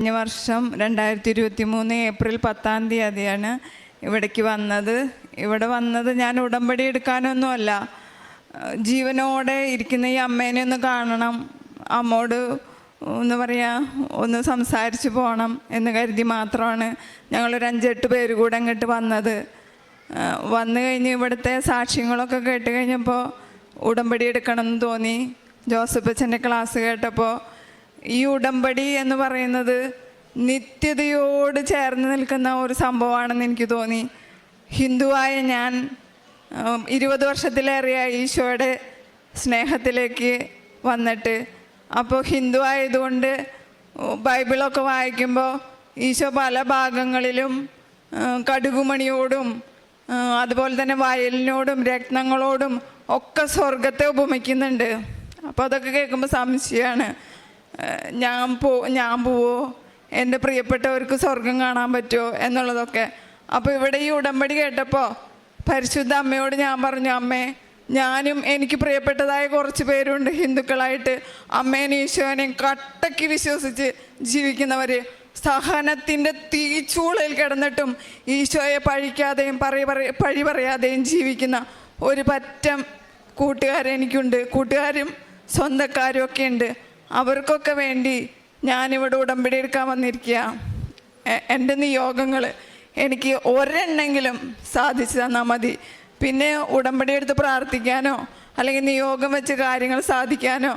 കഴിഞ്ഞ വർഷം രണ്ടായിരത്തി ഇരുപത്തി മൂന്ന് ഏപ്രിൽ പത്താം തീയതിയാണ് ഇവിടേക്ക് വന്നത്. ഇവിടെ വന്നത് ഞാൻ ഉടമ്പടി എടുക്കാനൊന്നുമല്ല. ജീവനോടെ ഇരിക്കുന്ന ഈ അമ്മേനെ ഒന്ന് കാണണം. അമ്മോട് ഒന്ന് പറയാ ഒന്ന് സംസാരിച്ച് പോകണം എന്ന് കരുതി മാത്രമാണ് ഞങ്ങളൊരു അഞ്ചെട്ട് പേര് കൂടെ അങ്ങോട്ട് വന്നത്. വന്നു കഴിഞ്ഞ് ഇവിടുത്തെ സാക്ഷ്യങ്ങളൊക്കെ കേട്ട് കഴിഞ്ഞപ്പോൾ ഉടമ്പടി എടുക്കണം എന്ന് തോന്നി. ജോസഫ് അച്ഛന്റെ ക്ലാസ് കേട്ടപ്പോൾ ഈ ഉടമ്പടി എന്ന് പറയുന്നത് നിത്യതയോട് ചേർന്ന് നിൽക്കുന്ന ഒരു സംഭവമാണെന്ന് എനിക്ക് തോന്നി. ഹിന്ദുവായ ഞാൻ ഇരുപത് വർഷത്തിലേറെയായി ഈശോയുടെ സ്നേഹത്തിലേക്ക് വന്നിട്ട്. അപ്പോൾ ഹിന്ദു ആയതുകൊണ്ട് ബൈബിളൊക്കെ വായിക്കുമ്പോൾ ഈശോ പല ഭാഗങ്ങളിലും കടുകുമണിയോടും അതുപോലെ തന്നെ വയലിനോടും രത്നങ്ങളോടും ഒക്കെ സ്വർഗത്തെ ഉപമിക്കുന്നുണ്ട്. അപ്പോൾ അതൊക്കെ കേൾക്കുമ്പോൾ സംശയമാണ് ഞാൻ പോ ഞാൻ പോവോ എന്റെ പ്രിയപ്പെട്ടവർക്ക് സ്വർഗം കാണാൻ പറ്റുമോ എന്നുള്ളതൊക്കെ. അപ്പോൾ ഇവിടെ ഈ ഉടമ്പടി കേട്ടപ്പോൾ പരിശുദ്ധ അമ്മയോട് ഞാൻ പറഞ്ഞു അമ്മേ ഞാനും എനിക്ക് പ്രിയപ്പെട്ടതായ കുറച്ച് പേരുണ്ട് ഹിന്ദുക്കളായിട്ട്. അമ്മേനെ ഈശോനെയും കട്ടയ്ക്ക് വിശ്വസിച്ച് ജീവിക്കുന്നവർ സഹനത്തിന്റെ തീച്ചൂളയിൽ കിടന്നിട്ടും ഈശോയെ പഴിക്കാതെയും പറയ പഴി പറയാതെയും ജീവിക്കുന്ന ഒരു പറ്റം കൂട്ടുകാരെനിക്കുണ്ട്. കൂട്ടുകാരും സ്വന്തക്കാരും ഒക്കെ ഉണ്ട്. അവർക്കൊക്കെ വേണ്ടി ഞാനിവിടെ ഉടമ്പടി എടുക്കാൻ വന്നിരിക്കുക എന്റെ നിയോഗങ്ങൾ എനിക്ക് ഒരെണ്ണെങ്കിലും സാധിച്ചു തന്നാൽ മതി. പിന്നെ ഉടമ്പടി എടുത്ത് പ്രാർത്ഥിക്കാനോ അല്ലെങ്കിൽ നിയോഗം വെച്ച് കാര്യങ്ങൾ സാധിക്കാനോ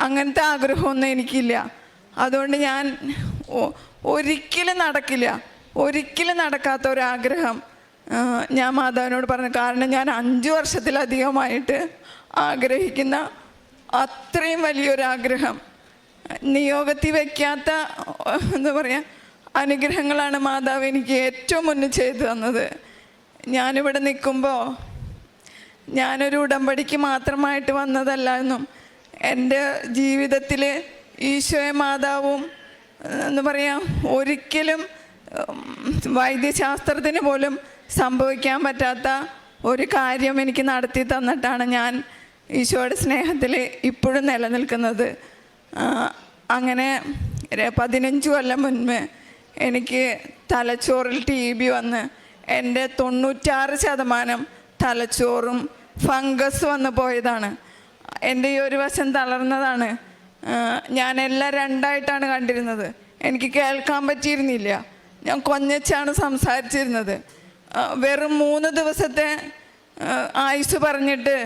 അങ്ങനത്തെ ആഗ്രഹമൊന്നും എനിക്കില്ല. അതുകൊണ്ട് ഞാൻ ഒരിക്കലും നടക്കില്ല. ഒരിക്കലും നടക്കാത്ത ഒരാഗ്രഹം. ഞാൻ മാതാവിനോട് പറഞ്ഞു കാരണം ഞാൻ അഞ്ച് വർഷത്തിലധികമായിട്ട് ആഗ്രഹിക്കുന്ന അത്രയും വലിയൊരാഗ്രഹം. നിയോഗത്തിൽ വയ്ക്കാത്ത എന്താ പറയുക അനുഗ്രഹങ്ങളാണ് മാതാവ് എനിക്ക് ഏറ്റവും മുന്നിൽ ചെയ്തു തന്നത്. ഞാനിവിടെ നിൽക്കുമ്പോൾ ഞാനൊരു ഉടമ്പടിക്ക് മാത്രമായിട്ട് വന്നതല്ല എന്നും എന്റെ ജീവിതത്തിൽ ഈശോയെ മാതാവും എന്ന് പറയാം ഒരിക്കലും വൈദ്യശാസ്ത്രത്തിന് പോലും സംഭവിക്കാൻ പറ്റാത്ത ഒരു കാര്യം എനിക്ക് നടത്തി തന്നിട്ടാണ് ഞാൻ ഈശോയുടെ സ്നേഹത്തിൽ ഇപ്പോഴും നിലനിൽക്കുന്നത്. അങ്ങനെ പതിനഞ്ച് കൊല്ലം മുൻപ് എനിക്ക് തലച്ചോറിൽ ടി ബി വന്ന് എന്റെ തൊണ്ണൂറ്റാറ് ശതമാനം തലച്ചോറും ഫംഗസ് വന്ന് പോയതാണ്. എന്റെ ഈ ഒരു വശം തളർന്നതാണ്. ഞാൻ എല്ലാം രണ്ടായിട്ടാണ് കണ്ടിരുന്നത്. എനിക്ക് കേൾക്കാൻ പറ്റിയിരുന്നില്ല. ഞാൻ കൊഞ്ഞച്ചാണ് സംസാരിച്ചിരുന്നത്. വെറും മൂന്ന് ദിവസത്തെ ആയുസ് പറഞ്ഞിട്ട്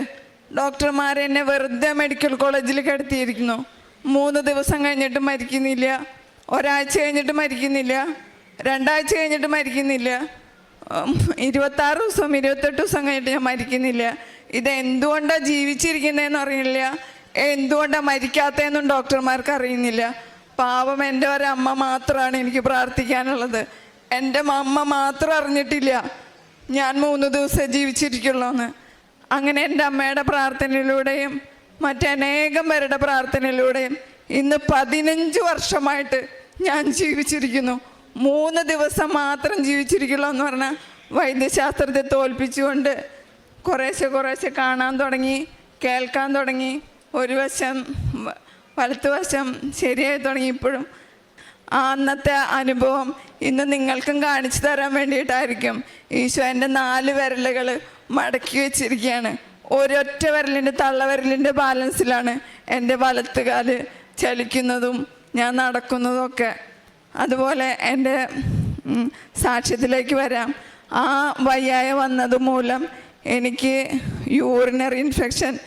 ഡോക്ടർമാർ എന്നെ വെറുതെ മെഡിക്കൽ കോളേജിൽ കിടത്തിയിരിക്കുന്നു. മൂന്ന് ദിവസം കഴിഞ്ഞിട്ട് മരിക്കുന്നില്ല. ഒരാഴ്ച കഴിഞ്ഞിട്ട് മരിക്കുന്നില്ല. രണ്ടാഴ്ച കഴിഞ്ഞിട്ട് മരിക്കുന്നില്ല. ഇരുപത്താറ് ദിവസം ഇരുപത്തെട്ട് ദിവസം കഴിഞ്ഞിട്ട് ഞാൻ മരിക്കുന്നില്ല. ഇത് എന്തുകൊണ്ടാണ് ജീവിച്ചിരിക്കുന്നതെന്ന് അറിയില്ല. എന്തുകൊണ്ടാണ് മരിക്കാത്തതെന്നും ഡോക്ടർമാർക്ക് അറിയുന്നില്ല. പാവം എന്റെ ഒരമ്മ മാത്രമാണ് എനിക്ക് പ്രാർത്ഥിക്കാനുള്ളത്. എന്റെ അമ്മ മാത്രം അറിഞ്ഞിട്ടില്ല. ഞാൻ മൂന്ന് ദിവസം ജീവിച്ചിരിക്കുള്ളൂ എന്ന് അങ്ങനെ എന്റെ അമ്മയുടെ പ്രാർത്ഥനയിലൂടെയും മറ്റനേകം പേരുടെ പ്രാർത്ഥനയിലൂടെയും ഇന്ന് പതിനഞ്ച് വർഷമായിട്ട് ഞാൻ ജീവിച്ചിരിക്കുന്നു. മൂന്ന് ദിവസം മാത്രം ജീവിച്ചിരിക്കുള്ളൂ എന്ന് പറഞ്ഞാൽ വൈദ്യശാസ്ത്രത്തെ തോൽപ്പിച്ചുകൊണ്ട് കുറേശ്ശെ കുറേശ്ശെ കാണാൻ തുടങ്ങി കേൾക്കാൻ തുടങ്ങി. ഒരു വശം വലത്തുവശം വശം ശരിയായി തുടങ്ങി. ഇപ്പോഴും അന്നത്തെ അനുഭവം ഇന്ന് നിങ്ങൾക്കും കാണിച്ചു തരാൻ വേണ്ടിയിട്ടായിരിക്കും. ഈശോ എന്റെ നാല് വിരലുകൾ മടക്കി വെച്ചിരിക്കുകയാണ്. ഒരൊറ്റ വിരലിന്റെ തള്ളവിരലിന്റെ ബാലൻസിലാണ് എന്റെ വലത്തുകാൽ ചലിക്കുന്നതും ഞാൻ നടക്കുന്നതും ഒക്കെ അതുപോലെ എന്റെ സാക്ഷ്യത്തിലേക്ക് വരാം. ആ വയ്യായ വന്നത് മൂലം എനിക്ക് യൂറിനറി ഇൻഫെക്ഷൻ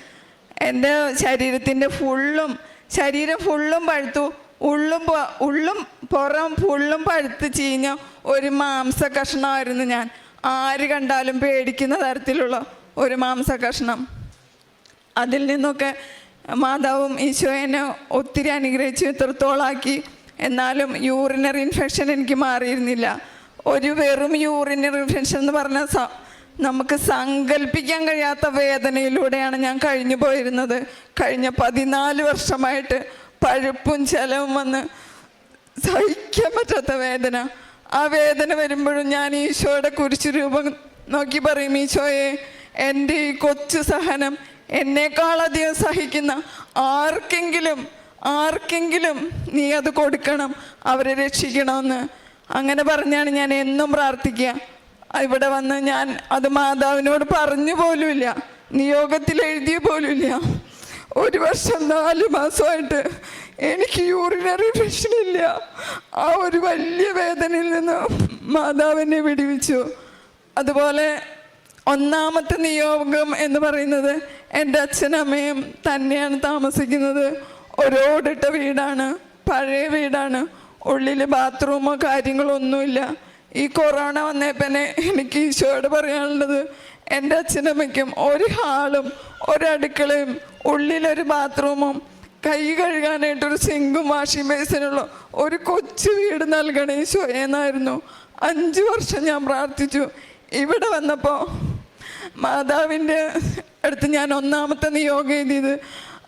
എന്റെ ശരീരത്തിന്റെ ഫുള്ളും ശരീരം ഫുള്ളും പഴുത്തു. ഉള്ളും ഉള്ളും പുറം ഫുള്ളും പഴുത്ത് ചീഞ്ഞ ഒരു മാംസ കഷ്ണമായിരുന്നു ഞാൻ. ആര് കണ്ടാലും പേടിക്കുന്ന തരത്തിലുള്ള ഒരു മാംസ കഷ്ണം അതിൽ നിന്നൊക്കെ മാതാവും ഈശോയനെ ഒത്തിരി അനുഗ്രഹിച്ച് എത്രത്തോളാക്കി എന്നാലും യൂറിനറി ഇൻഫെക്ഷൻ എനിക്ക് മാറിയിരുന്നില്ല. ഒരു വെറും യൂറിനറി ഇൻഫെക്ഷൻ എന്ന് പറഞ്ഞാൽ സ നമുക്ക് സങ്കല്പിക്കാൻ കഴിയാത്ത വേദനയിലൂടെയാണ് ഞാൻ കഴിഞ്ഞു പോയിരുന്നത്. കഴിഞ്ഞ പതിനാല് വർഷമായിട്ട് പഴുപ്പും ചെലവും വന്ന് സഹിക്കാൻ പറ്റാത്ത വേദന. ആ വേദന വരുമ്പോഴും ഞാൻ ഈശോയുടെ കുരിശു രൂപം നോക്കി പറയും ഈശോയെ എന്റെ ഈ കൊച്ചു സഹനം എന്നേക്കാളധികം സഹിക്കുന്ന ആർക്കെങ്കിലും ആർക്കെങ്കിലും നീ അത് കൊടുക്കണം അവരെ രക്ഷിക്കണമെന്ന് അങ്ങനെ പറഞ്ഞാണ് ഞാൻ എന്നും പ്രാർത്ഥിക്കുക. ഇവിടെ വന്ന് ഞാൻ അത് മാതാവിനോട് പറഞ്ഞു പോലുമില്ല. നിയോഗത്തിൽ എഴുതിയ പോലുമില്ല. ഒരു വർഷം നാല് മാസമായിട്ട് എനിക്ക് യൂറിനറി പ്രശ്നമില്ല ആ ഒരു വലിയ വേദനയിൽ നിന്ന് മാതാവിനെ വിടിവിച്ചു. അതുപോലെ ഒന്നാമത്തെ നിയോഗം എന്ന് പറയുന്നത് എന്റെ അച്ഛനമ്മയും തന്നെയാണ് താമസിക്കുന്നത്. ഒരോടിട്ട വീടാണ് പഴയ വീടാണ്. ഉള്ളിൽ ബാത്റൂമോ കാര്യങ്ങളോ ഒന്നുമില്ല. ഈ കൊറോണ വന്നേ പിന്നെ എനിക്ക് ഈശോയോട് പറയാനുള്ളത് എന്റെ അച്ഛനമ്മയ്ക്കും ഒരു ഹാളും ഒരടുക്കളയും ഉള്ളിലൊരു ബാത്റൂമും കൈ കഴുകാനായിട്ടൊരു സിങ്കും വാഷിംഗ് ബേസിനുള്ള ഒരു കൊച്ചു വീട് നൽകണേ ഈശോ എന്നായിരുന്നു. അഞ്ച് വർഷം ഞാൻ പ്രാർത്ഥിച്ചു. ഇവിടെ വന്നപ്പോൾ മാതാവിന്റെ അടുത്ത് ഞാൻ ഒന്നാമത്തെ നിയോഗം എഴുതിയത്.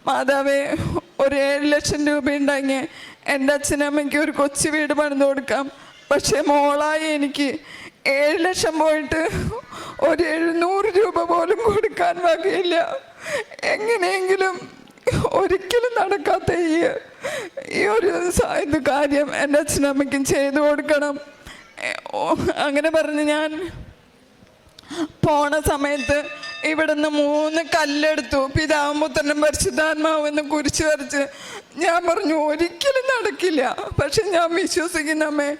മാതാവേ ഒരു ഏഴ് ലക്ഷം രൂപ ഉണ്ടെങ്കിൽ എന്റെ അച്ഛനമ്മയ്ക്ക് ഒരു കൊച്ചു വീട് പണിത് കൊടുക്കാം. പക്ഷേ മോളായി എനിക്ക് ഏഴ് ലക്ഷം പോയിട്ട് ഒരു എഴുന്നൂറ് രൂപ പോലും കൊടുക്കാൻ വകയില്ല. എങ്ങനെയെങ്കിലും ഒരിക്കലും നടക്കാത്ത ഈ ഈ ഒരു ഇത് കാര്യം എന്റെ അച്ഛനമ്മയ്ക്കും ചെയ്തു കൊടുക്കണം. അങ്ങനെ പറഞ്ഞ് ഞാൻ പോണ സമയത്ത് ഇവിടുന്ന് മൂന്ന് കല്ലെടുത്തു. പിതാവും പുത്രനും പരിശുദ്ധാത്മാവും എന്ന് കുരിശ് വരച്ച് ഞാൻ പറഞ്ഞു ഒരിക്കലും നടക്കില്ല. പക്ഷെ ഞാൻ വിശ്വസിക്കുന്ന അമ്മേ.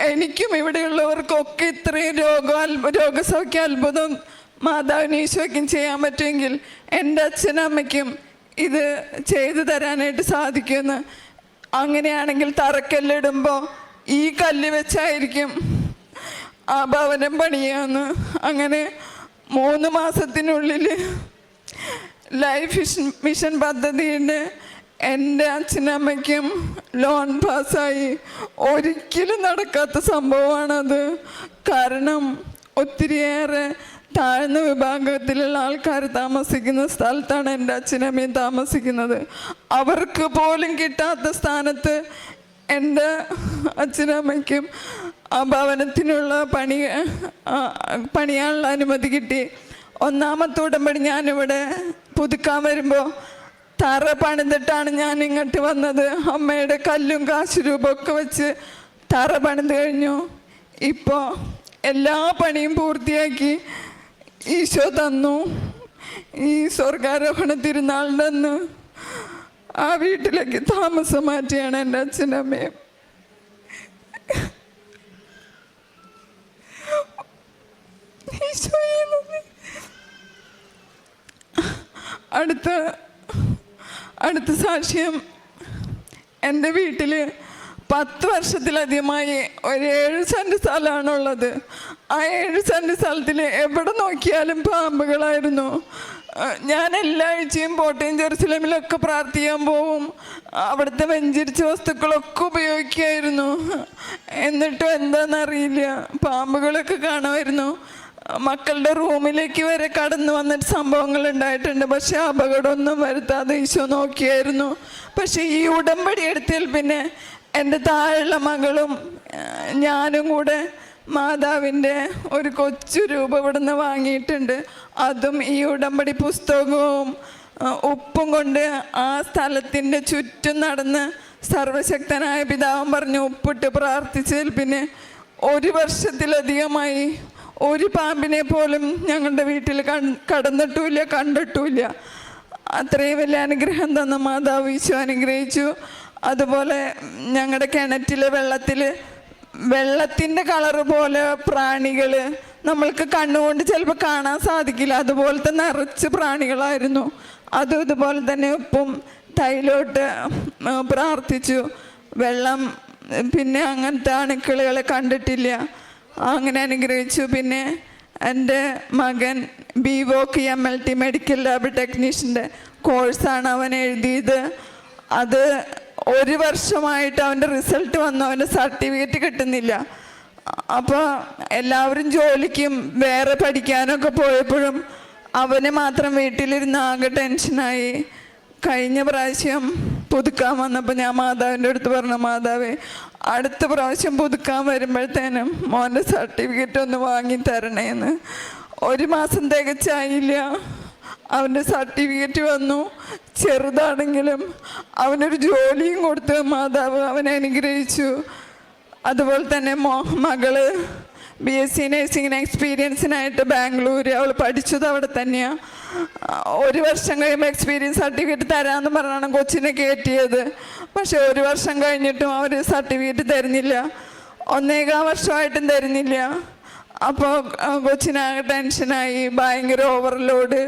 എനിക്കും ഇവിടെയുള്ളവർക്കൊക്കെ ഇത്രയും രോഗ രോഗസൗഖ്യ അത്ഭുതം മാതാവിന് ഈശോയ്ക്കും ചെയ്യാൻ പറ്റുമെങ്കിൽ എന്റെ അച്ഛനമ്മയ്ക്കും ഇത് ചെയ്തു തരാനായിട്ട് സാധിക്കുമെന്ന്. അങ്ങനെയാണെങ്കിൽ തറക്കല്ലിടുമ്പോൾ ഈ കല്ല് വെച്ചായിരിക്കും ആ ഭവനം പണിയാന്ന് അങ്ങനെ മൂന്ന് മാസത്തിനുള്ളിൽ ലൈഫ് മിഷൻ- പദ്ധതിയുടെ എന്റെ അച്ഛനമ്മയ്ക്കും ലോൺ പാസ്സായി ഒരിക്കലും നടക്കാത്ത സംഭവമാണത്. കാരണം ഒത്തിരിയേറെ താഴ്ന്ന വിഭാഗത്തിലുള്ള ആൾക്കാർ താമസിക്കുന്ന സ്ഥലത്താണ് എന്റെ അച്ഛനമ്മയും താമസിക്കുന്നത്. അവർക്ക് പോലും കിട്ടാത്ത സ്ഥാനത്ത് എന്റെ അച്ഛനമ്മയ്ക്കും ആ ഭവനത്തിനുള്ള പണി പണിയാനുള്ള അനുമതി കിട്ടി. ഒന്നാമത്തെ ഉടമ്പടി ഞാനിവിടെ പുതുക്കാൻ വരുമ്പോൾ തറ പണിതിട്ടാണ് ഞാൻ ഇങ്ങോട്ട് വന്നത്. അമ്മയുടെ കല്ലും കാശ് രൂപമൊക്കെ വെച്ച് തറ പണിത് കഴിഞ്ഞു. ഇപ്പോൾ എല്ലാ പണിയും പൂർത്തിയാക്കി ഈശോ തന്നു. ഈ സ്വർഗാരോഹണ തിരുനാളിന്റെ അന്ന് ആ വീട്ടിലേക്ക് താമസം മാറ്റിയാണ് എന്റെ അച്ഛനമ്മയും ഈശോയെ നന്ദി. അടുത്ത അടുത്ത സാക്ഷ്യം എന്റെ വീട്ടിൽ പത്ത് വർഷത്തിലധികമായി ഒരു ഏഴ് സെന്റ് സ്ഥലമാണുള്ളത്. ആ ഏഴ് സെന്റ് സ്ഥലത്തിൽ എവിടെ നോക്കിയാലും പാമ്പുകളായിരുന്നു. ഞാൻ എല്ലാ ആഴ്ചയും കോട്ടയം ജെറുസലേമിലൊക്കെ പ്രാർത്ഥിക്കാൻ പോവും. അവിടുത്തെ വെഞ്ചരിച്ച വസ്തുക്കളൊക്കെ ഉപയോഗിക്കുമായിരുന്നു എന്നിട്ടും എന്താണെന്നറിയില്ല പാമ്പുകളൊക്കെ കാണുമായിരുന്നു. മക്കളുടെ റൂമിലേക്ക് വരെ കടന്നു വന്നിട്ട് സംഭവങ്ങൾ ഉണ്ടായിട്ടുണ്ട്. പക്ഷെ അപകടമൊന്നും വരുത്താതെ ഈശോ നോക്കിയായിരുന്നു. പക്ഷെ ഈ ഉടമ്പടി എടുത്തിൽ പിന്നെ എന്റെ താഴെയുള്ള മകളും ഞാനും കൂടെ മാതാവിന്റെ ഒരു കൊച്ചു രൂപ ഇവിടുന്ന് വാങ്ങിയിട്ടുണ്ട്. അതും ഈ ഉടമ്പടി പുസ്തകവും ഉപ്പും കൊണ്ട് ആ സ്ഥലത്തിന്റെ ചുറ്റും നടന്ന് സർവശക്തനായ പിതാവും പറഞ്ഞു ഉപ്പിട്ട് പ്രാർത്ഥിച്ചതിൽ പിന്നെ ഒരു വർഷത്തിലധികമായി ഒരു പാമ്പിനെ പോലും ഞങ്ങളുടെ വീട്ടിൽ കടന്നിട്ടുമില്ല കണ്ടിട്ടുമില്ല. അത്രയും വലിയ അനുഗ്രഹം തന്ന മാതാവ് ഈശോ അനുഗ്രഹിച്ചു. അതുപോലെ ഞങ്ങളുടെ കിണറ്റിലെ വെള്ളത്തിൽ വെള്ളത്തിന്റെ കളറ് പോലെ പ്രാണികൾ നമ്മൾക്ക് കണ്ണുകൊണ്ട് ചിലപ്പോൾ കാണാൻ സാധിക്കില്ല. അതുപോലത്തെ നിറച്ച് പ്രാണികളായിരുന്നു. അതും ഇതുപോലെ തന്നെ ഉപ്പും തൈലോട്ട് പ്രാർത്ഥിച്ചു. വെള്ളം പിന്നെ അങ്ങനത്തെ അണുക്കളുകളെ കണ്ടിട്ടില്ല. അങ്ങനെ അനുഗ്രഹിച്ചു. പിന്നെ എന്റെ മകൻ B voc M L T medical lab ടെക്നീഷ്യന്റെ കോഴ്സാണ് അവൻ എഴുതിയത്. അത് ഒരു വർഷമായിട്ട് അവന്റെ റിസൾട്ട് വന്നു. അവന്റെ സർട്ടിഫിക്കറ്റ് കിട്ടുന്നില്ല. അപ്പോൾ എല്ലാവരും ജോലിക്കും വേറെ പഠിക്കാനൊക്കെ പോയപ്പോഴും അവന് മാത്രം വീട്ടിലിരുന്ന് ആകെ ടെൻഷനായി കഴിഞ്ഞ പ്രാവശ്യം പുതുക്കാൻ വന്നപ്പോൾ ഞാൻ മാതാവിന്റെ അടുത്ത് പറഞ്ഞു മാതാവേ അടുത്ത പ്രാവശ്യം പുതുക്കാൻ വരുമ്പോഴത്തേനും മോന്റെ സർട്ടിഫിക്കറ്റ് ഒന്ന് വാങ്ങി തരണേന്ന്. ഒരു മാസം തികച്ചായില്ല. അവന്റെ സർട്ടിഫിക്കറ്റ് വന്നു. ചെറുതാണെങ്കിലും അവനൊരു ജോലിയും കൊടുത്ത് മാതാവ് അവനെ അനുഗ്രഹിച്ചു. അതുപോലെ തന്നെ മോ മകൾ ബി എസ് സി നഴ്സിംഗിന് എക്സ്പീരിയൻസിനായിട്ട് ബാംഗ്ലൂർ അവൾ പഠിച്ചത് അവിടെ തന്നെയാണ് ഒരു വർഷം കഴിയുമ്പോൾ എക്സ്പീരിയൻസ് സർട്ടിഫിക്കറ്റ് തരാമെന്ന് പറഞ്ഞാണ് കൊച്ചിനെ കയറ്റിയത് പക്ഷേ ഒരു വർഷം കഴിഞ്ഞിട്ടും അവർ സർട്ടിഫിക്കറ്റ് തരുന്നില്ല. ഒന്നേകാ വർഷമായിട്ടും തരുന്നില്ല. അപ്പോൾ കൊച്ചിനാകെ ടെൻഷനായി. ഭയങ്കര ഓവർലോഡ്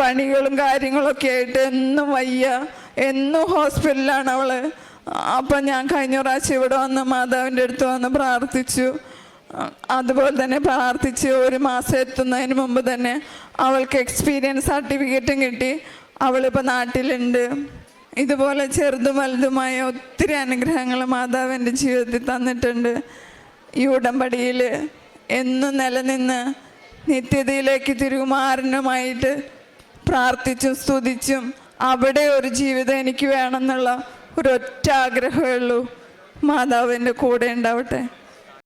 പണികളും കാര്യങ്ങളൊക്കെ ആയിട്ട് എന്നും വയ്യ. എന്നും ഹോസ്പിറ്റലിലാണ് അവൾ അപ്പം ഞാൻ കഴിഞ്ഞ പ്രാവശ്യം ഇവിടെ വന്ന് മാതാവിന്റെ അടുത്ത് വന്ന് പ്രാർത്ഥിച്ചു. അതുപോലെ തന്നെ പ്രാർത്ഥിച്ച് ഒരു മാസം എത്തുന്നതിന് മുമ്പ് തന്നെ അവൾക്ക് എക്സ്പീരിയൻസ് സർട്ടിഫിക്കറ്റും കിട്ടി. അവളിപ്പോൾ നാട്ടിലുണ്ട്. ഇതുപോലെ ചെറുതും വലുതുമായ ഒത്തിരി അനുഗ്രഹങ്ങൾ മാതാവ് എന്റെ ജീവിതത്തിൽ തന്നിട്ടുണ്ട്. ഈ ഉടമ്പടിയിൽ എന്നും നിലനിന്ന് നിത്യതയിലേക്ക് തിരുകുമാരനുമായിട്ട് പ്രാർത്ഥിച്ചും സ്തുതിച്ചും അവിടെ ഒരു ജീവിതം എനിക്ക് വേണമെന്നുള്ള ഒരൊറ്റ ആഗ്രഹമേ ഉള്ളൂ. മാതാവിന്റെ കൂടെ ഉണ്ടാവട്ടെ.